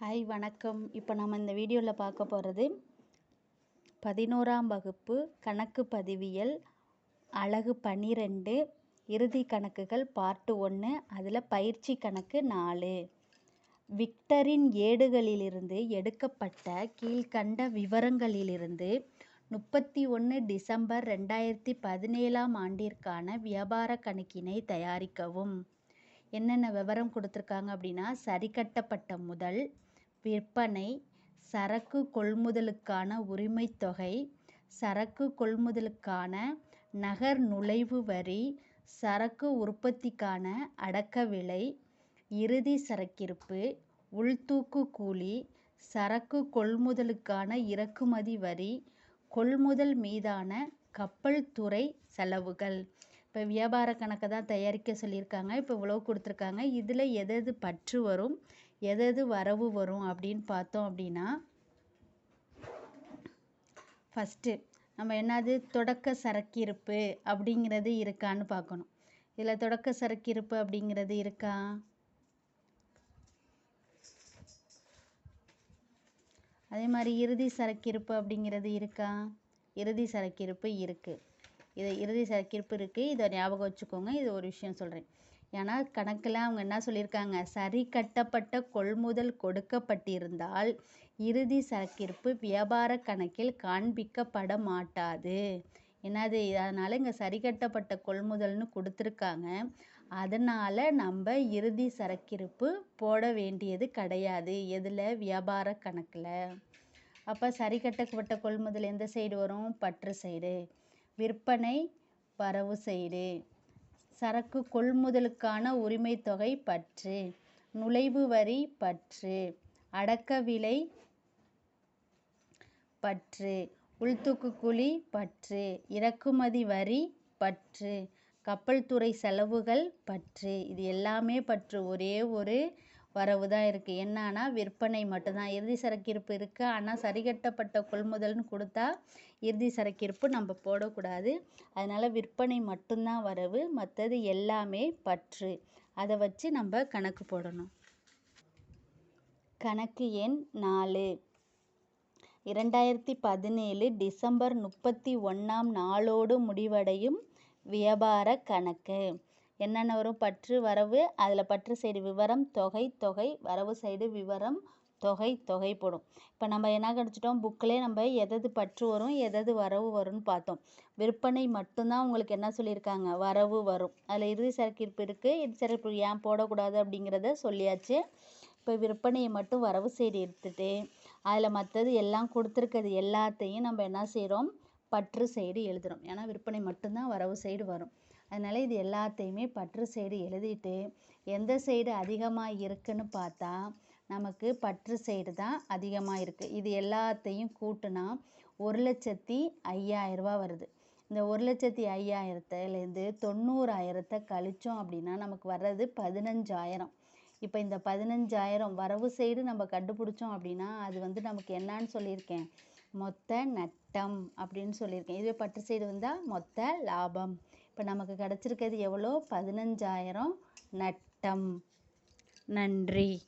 Hi வணக்கம். இப்போ நம்ம இந்த வீடியோவில் பார்க்க போகிறது பதினோராம் வகுப்பு கணக்கு பதிவியல் அழகு பன்னிரெண்டு இறுதி கணக்குகள் பார்ட்டு ஒன்று அதில் பயிற்சி கணக்கு நாலு. விக்டரின் ஏடுகளிலிருந்து எடுக்கப்பட்ட கீழ்கண்ட விவரங்களிலிருந்து முப்பத்தி ஒன்று டிசம்பர் ரெண்டாயிரத்தி பதினேழாம் ஆண்டிற்கான வியாபார கணக்கினை தயாரிக்கவும். என்னென்ன விவரம் கொடுத்துருக்காங்க அப்படின்னா சரிக்கட்டப்பட்ட முதல் விற்பனை சரக்கு கொள்முதலுக்கான உரிமைத் தொகை சரக்கு கொள்முதலுக்கான நகர் நுழைவு வரி சரக்கு உற்பத்திக்கான அடக்க விலை இறுதி சரக்கிருப்பு உள்தூக்கு கூலி சரக்கு கொள்முதலுக்கான இறக்குமதி வரி கொள்முதல் மீதான கப்பல் துறை செலவுகள். இப்போ வியாபார கணக்கை தான் தயாரிக்க சொல்லியிருக்காங்க. இப்போ இவ்வளோ கொடுத்துருக்காங்க. இதில் எது எது பற்று வரும்? எது எது வரவு வரும் அப்படின்னு பார்த்தோம் அப்படின்னா ஃபஸ்ட்டு நம்ம என்னது? தொடக்க சரக்கிருப்பு அப்படிங்கிறது இருக்கான்னு பார்க்கணும். இதில் தொடக்க சரக்கிருப்பு அப்படிங்கிறது இருக்கா? அதே மாதிரி இறுதி சரக்கிருப்பு அப்படிங்கிறது இருக்கா? இறுதி சரக்கிருப்பு இருக்குது இது இறுதி சரக்கிருப்பு இருக்குது இதை ஞாபகம் வச்சுக்கோங்க. இது ஒரு விஷயம் சொல்கிறேன் ஏன்னா கணக்கில் அவங்க என்ன சொல்லியிருக்காங்க? சரி கட்டப்பட்ட கொள்முதல் கொடுக்கப்பட்டிருந்தால் இறுதி சரக்கிருப்பு வியாபார கணக்கில் காண்பிக்கப்பட மாட்டாது. என்னது? அதனால் இங்கே சரி கட்டப்பட்ட கொள்முதல்னு கொடுத்துருக்காங்க. அதனால் நம்ம இறுதி சரக்கிருப்பு போட வேண்டியது கிடையாது. எதில்? வியாபார கணக்கில். அப்போ சரி கட்டப்பட்ட கொள்முதல் எந்த சைடு வரும்? பற்று சைடு விற்பனை வரவு செய்து சரக்கு கொள்முதலுக்கான உரிமைத்தொகை பற்று நுழைவு வரி பற்று அடக்க விலை பற்று உள்தூக்கு பற்று இறக்குமதி வரி பற்று கப்பல் துறை செலவுகள் பற்று இது எல்லாமே பற்று. ஒரே ஒரு வரவு தான் இருக்குது என்னன்னா விற்பனை மட்டும்தான். இறுதி சரக்கிருப்பு இருக்குது ஆனால் சரிகட்டப்பட்ட கொள்முதல்னு கொடுத்தா இறுதி சரக்கிருப்பு நம்ம போடக்கூடாது. அதனால் விற்பனை மட்டும்தான் வரவு. மற்றது எல்லாமே பற்று. அதை வச்சு நம்ம கணக்கு போடணும். கணக்கு எண் நாலு. இரண்டாயிரத்தி பதினேழு டிசம்பர் முப்பத்தி ஒன்றாம் நாளோடு முடிவடையும் வியாபார கணக்கு. என்னென்ன வரும்? பற்று வரவு. அதில் பற்று சைடு விவரம் தொகை தொகை வரவு சைடு விவரம் தொகை தொகை போடும். இப்போ நம்ம என்ன கிடச்சிட்டோம் புக்கிலே நம்ம எதது பற்று வரும் எதது வரவு வரும்னு பார்த்தோம். விற்பனை மட்டும்தான் உங்களுக்கு என்ன சொல்லியிருக்காங்க? வரவு வரும். அதில் இறுதி சரக்கிருப்பு இருக்குது இறுதி சரக்கிருப்பு ஏன் போடக்கூடாது அப்படிங்கிறத சொல்லியாச்சு. இப்போ விற்பனையை மட்டும் வரவு சைடு எடுத்துகிட்டு அதில் மற்றது எல்லாம் கொடுத்துருக்கிறது எல்லாத்தையும் நம்ம என்ன செய்கிறோம் பற்று சைடு எழுதுகிறோம் ஏன்னா விற்பனை மட்டும்தான் வரவு சைடு வரும். அதனால் இது எல்லாத்தையுமே பற்று சைடு எழுதிட்டு எந்த சைடு அதிகமாக இருக்குன்னு பார்த்தா நமக்கு பற்று சைடு தான் அதிகமாக இருக்குது இது எல்லாத்தையும் கூட்டினா ஒரு லட்சத்தி ஐயாயிரரூபா வருது. இந்த ஒரு லட்சத்தி ஐயாயிரத்துலேருந்து தொண்ணூறாயிரத்தை கழித்தோம் அப்படின்னா நமக்கு வர்றது பதினஞ்சாயிரம். இப்போ இந்த பதினஞ்சாயிரம் வரவு சைடு நம்ம கண்டுபிடிச்சோம் அப்படின்னா அது வந்து நமக்கு என்னன்னு சொல்லியிருக்கேன். மொத்த நட்டம் அப்படின்னு சொல்லியிருக்கேன். இதுவே பற்று சைடு வந்தால் மொத்த லாபம். இப்போ நமக்கு கிடச்சிருக்கிறது எவ்வளோ? பதினஞ்சாயிரம். நட்டம். நன்றி.